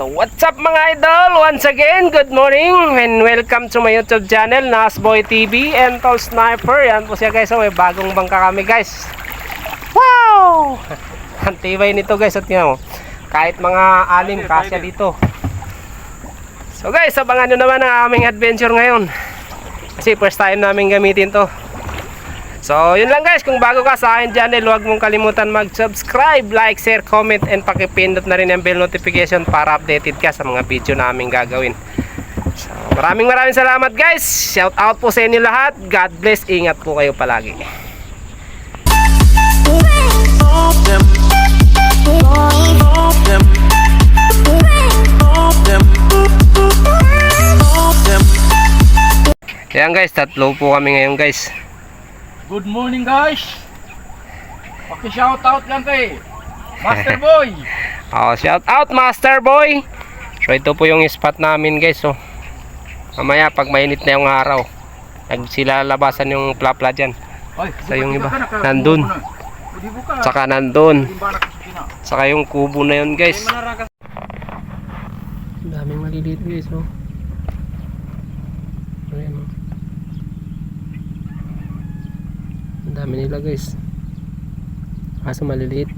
So what's up mga idol? Once again, good morning and welcome to my YouTube channel, Nasboy TV and Tall Sniper. Yan po siya guys, oh, may bagong bangka kami guys. Wow! Ang tibay nito guys at yun, kahit mga anim kasya dito. So guys, abangan nyo naman ang aming adventure ngayon. Kasi first time namin gamitin to. So, yun lang guys. Kung bago ka sa akin channel, huwag mong kalimutan mag-subscribe, like, share, comment, and pakipindot na rin ang bell notification para updated ka sa mga video namin gagawin. So, maraming maraming salamat guys. Shout out po sa inyo lahat. God bless. Ingat po kayo palagi. Ayan guys, tatlo po kami ngayon guys. Good morning guys. Paki-shout out lang kay Master Boy. Oh, shout out Master Boy. So ito po yung spot namin guys. So, mamaya pag mainit na yung araw, nag sila labasan yung plapla dyan. Ay, Sa yung iba, nandun. Tsaka nandun. Tsaka yung kubo na yun guys. Daming maliliit guys. Oh. Ayan oh. Ang dami nila guys. Kaso maliliit.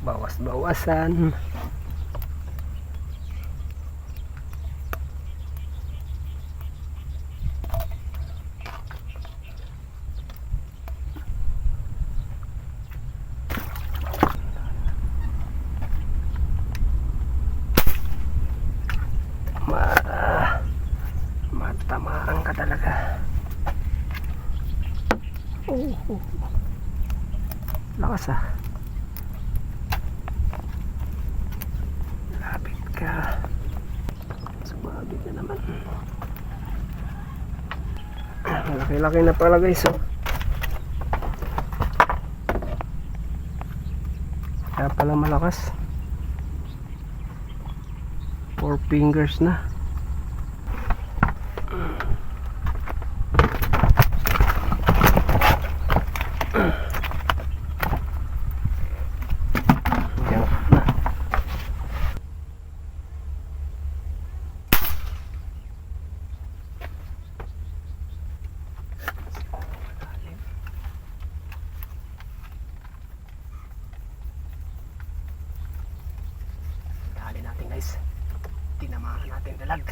Bawas-bawasan. Ma matamaan ka talaga. Oh, oh. Lakas ah. Lapit ka. Sumabit na naman. Laki-laki na pala guys. Oh. Kaya pala malakas. Four fingers na. Guys. Tinamaan natin dalag.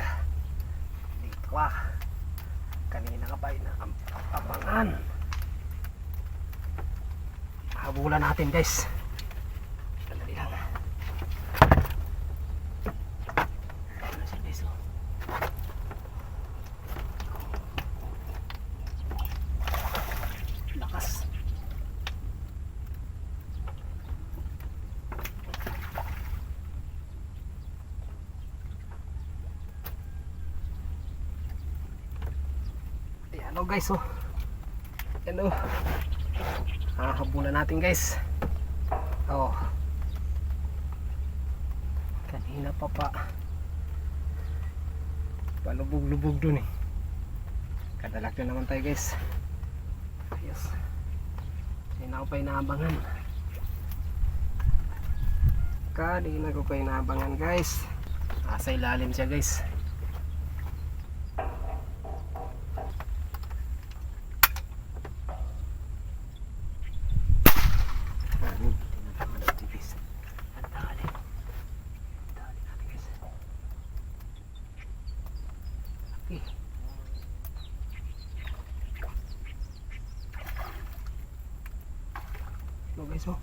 Dito ka. Kanina ka pa inaabangan. Habulan natin guys. Ayan o guys oh. Ayan o. Hahabulan natin guys. Oh. Kanina pa pa. Palubog-lubog dun eh. Kadalak na naman tayo guys. Ayos. Kanina ko pa inaabangan. Kanina ko pa inaabangan guys. Nasa ilalim siya guys. Ayan, tinatama natin guys. Ang dali. Ang dali natin guys. Okay. Hello guys oh.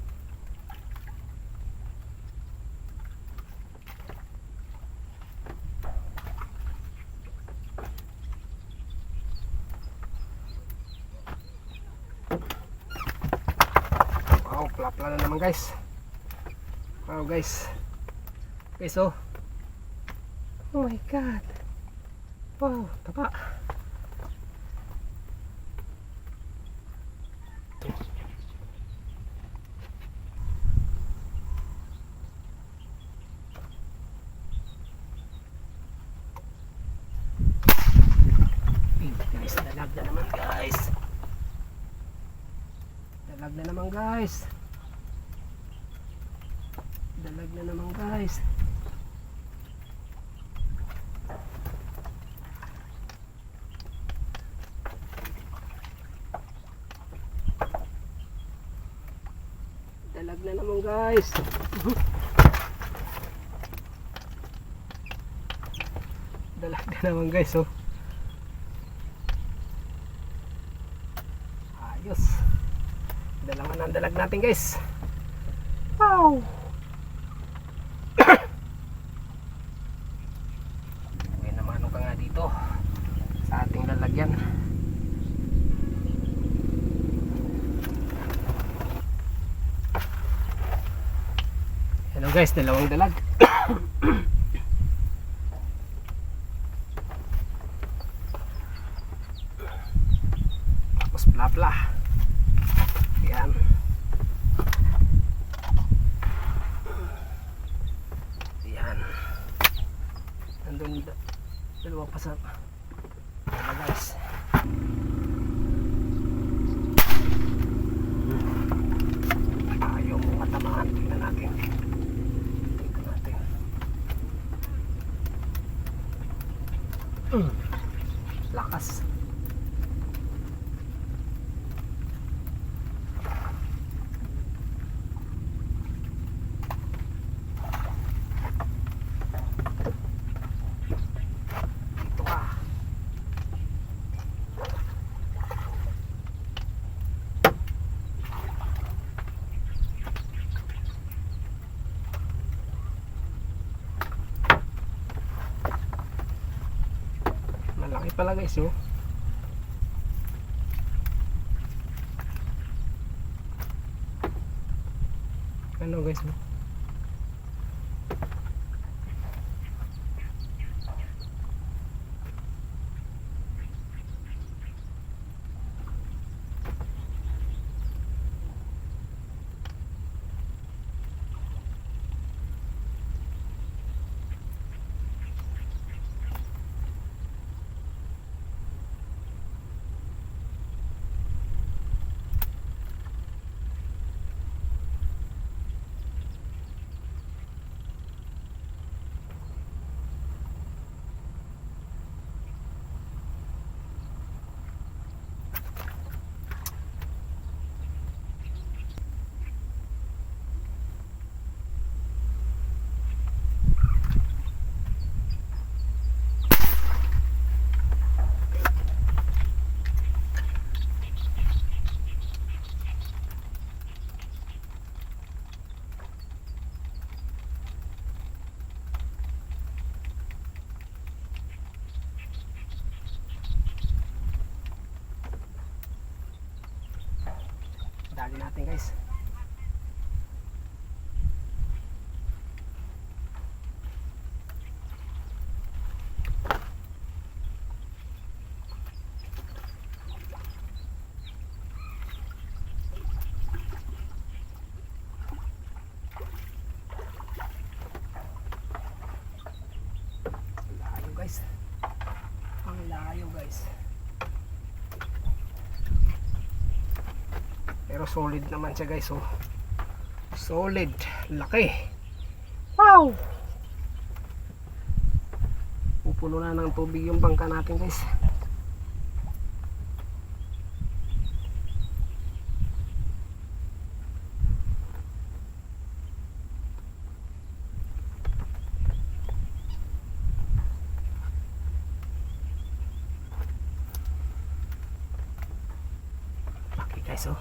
Wow, plapla na naman guys. Wow guys. Guys oh. Oh my god. Wow, taba. na guys. Dalag na naman guys. Dalag na naman guys. Dalag na naman guys oh. Ayos. Dalangan ang dalag natin guys. Wow! May namano ka nga dito sa ating lalagyan. Hello guys, dalawang dalag. Tapos bla bla. Yan. Nandun da- dalawa pa sa Dalawa guys. Ayaw mo matamaan. Tingnan natin. Tingnan natin. Mm. Lakas. Dito ka. Malaki pala guys oh. Ano guys oh. Dali natin guys. Layo guys. Ang layo guys. Pero solid naman siya guys oh. Solid. Laki. Wow! Pupuno na ng tubig yung bangka natin guys. Guys oh.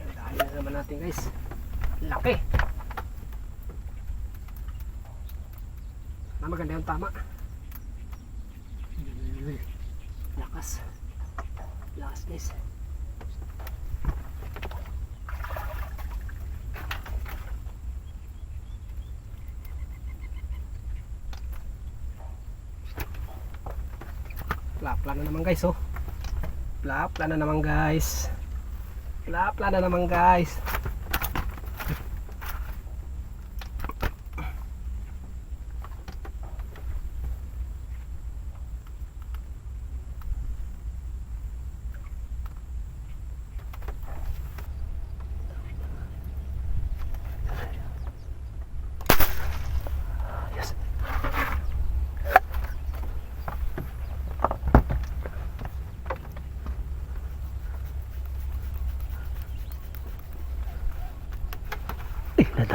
Yan, dali na naman natin guys. Laki. Na maganda yung tama. Lakas. Lakas guys. Plapla na naman guys oh. Plapla na naman guys. Plapla na naman guys.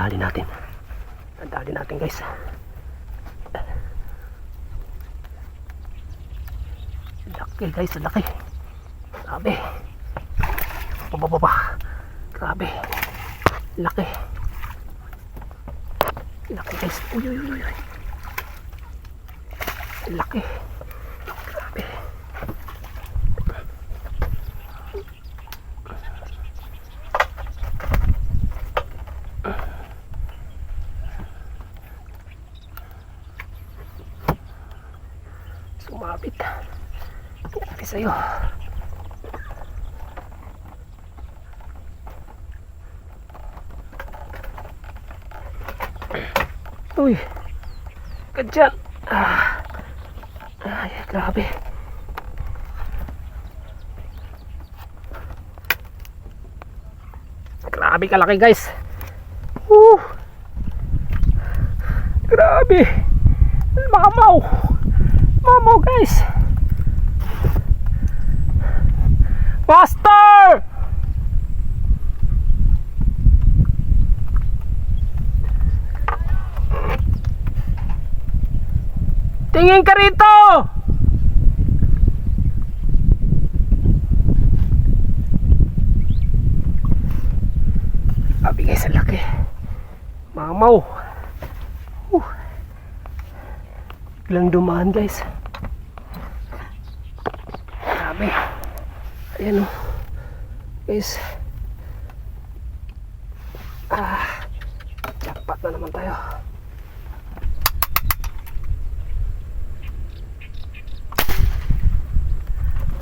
Dadali natin. Dadali natin guys. Laki guys, laki. Grabe. Bababa. Grabe. Laki. Laki guys. Uy, uy, uy, uy. Laki. Grabe. Sumabit. Laki sa'yo. Uy. Kadyan. Ah. Ay, grabe. Grabe kalaki guys. Woo. Grabe. Mamaw. Mamaw guys. Master! Tingin ka rito! Sabi laki. Mamaw. Uh. Biglang dumaan guys. Grabe. Ayan o. Guys. Ah. Jackpot na naman tayo.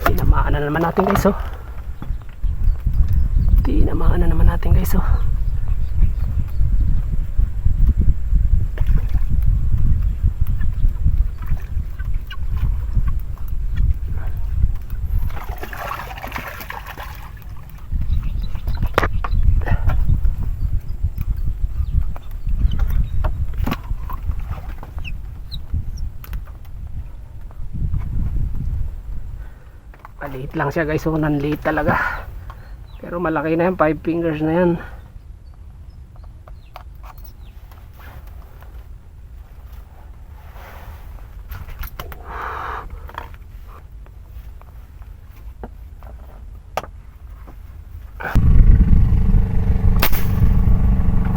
Tinamaan na naman natin guys oh. Tinamaan na naman natin guys oh. Maliit lang siya guys, so nanliit talaga. Pero malaki na yan, 5 fingers na yan.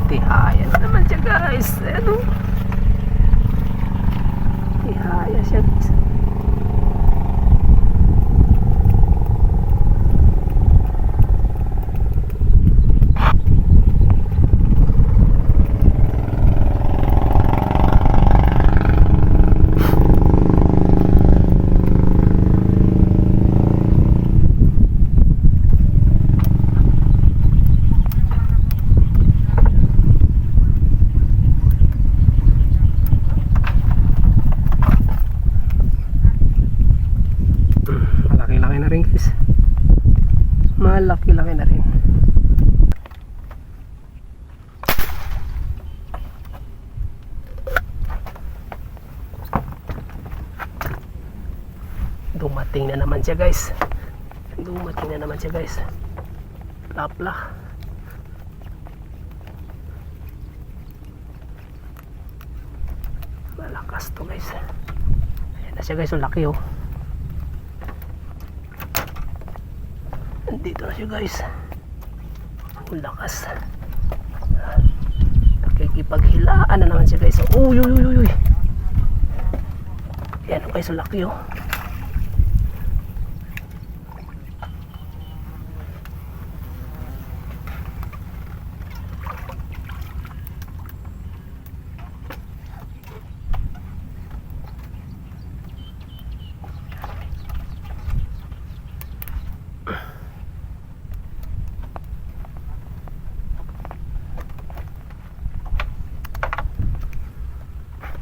Tihaya na naman siya guys. Ano? Tihaya siya guys. Malaki-laki na rin guys. Malaki-laki na rin. Dumating na naman siya guys. Dumating na naman siya guys. Lapla. Malakas to guys. Ayan na siya guys. Ang laki oh. Nandito na siya guys. Ang lakas. Nakikipaghilaan na naman siya guys. Uy, uy, uy, uy. Yan guys, laki oh.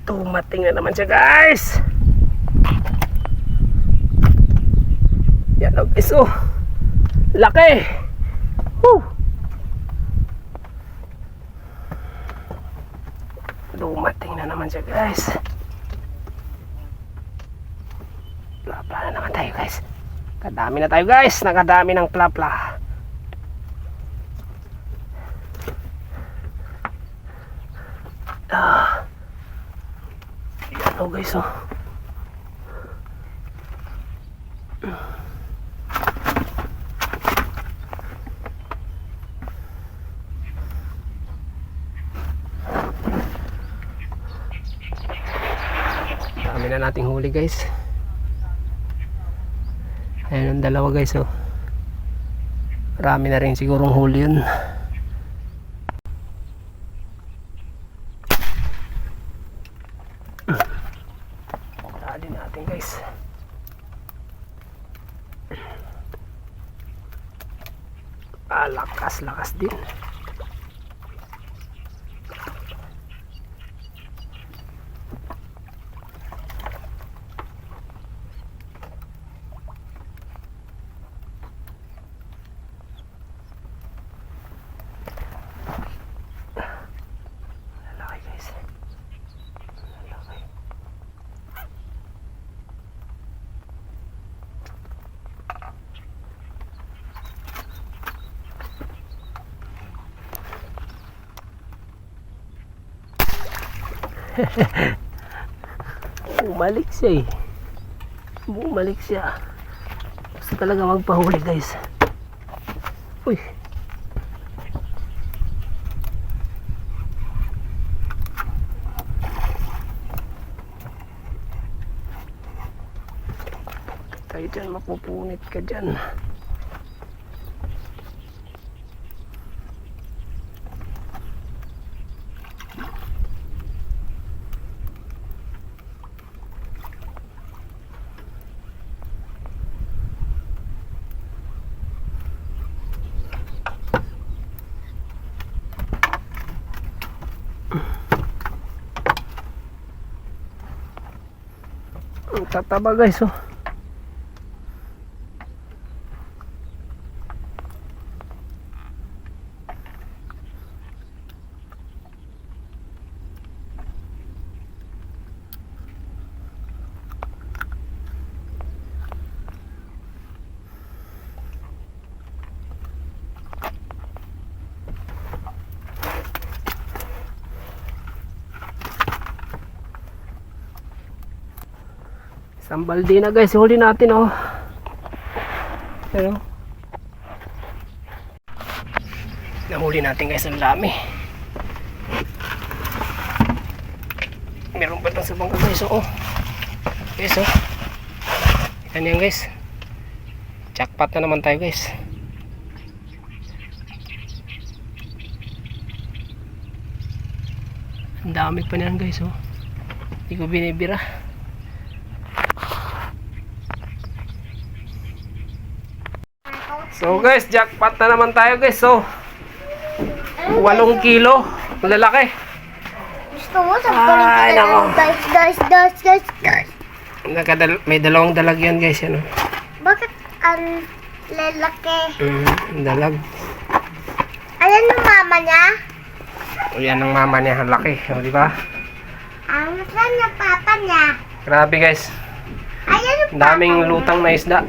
Tumating na naman siya guys. Yan oh guys oh. Laki. Woo. Dumating na naman siya guys. Plapla na naman tayo guys. Kadami na tayo guys. Nakadami ng plapla. Guys oh. Dami na nating huli guys. Ayan ang dalawa guys oh. Marami na rin sigurong huli yun. Tali natin guys. Ah, lakas, lakas din. Lalaki guys. Lalaki. Bumalik siya eh. Bumalik siya. Gusto talaga magpahuli guys. Uy. Kayo dyan, mapupunit ka dyan. Ang tataba guys oh. Isang balde na guys, huli natin oh. Pero Nahuli natin guys ang dami. Meron pa lang sa bangka guys oh. Guys oh. Yan yan guys. Jackpot na naman tayo guys. Ang dami pa niyan guys oh. Hindi ko binibira. So guys, jackpot na naman tayo guys. So, 8 kilo. Ang lalaki. Gusto mo sa Ay, nako. Guys, guys, guys, guys, guys. Nakadal may dalawang dalag yan guys. Ano? Bakit ang lalaki? Mm, ang dalag. Ayan yung mama niya? O yan ang mama niya. Ang laki. O, di ba? Ang saan yung papa niya? Grabe guys. Ayan yung Ang daming lutang na isda.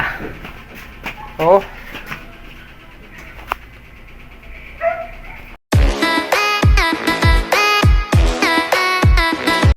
Oh,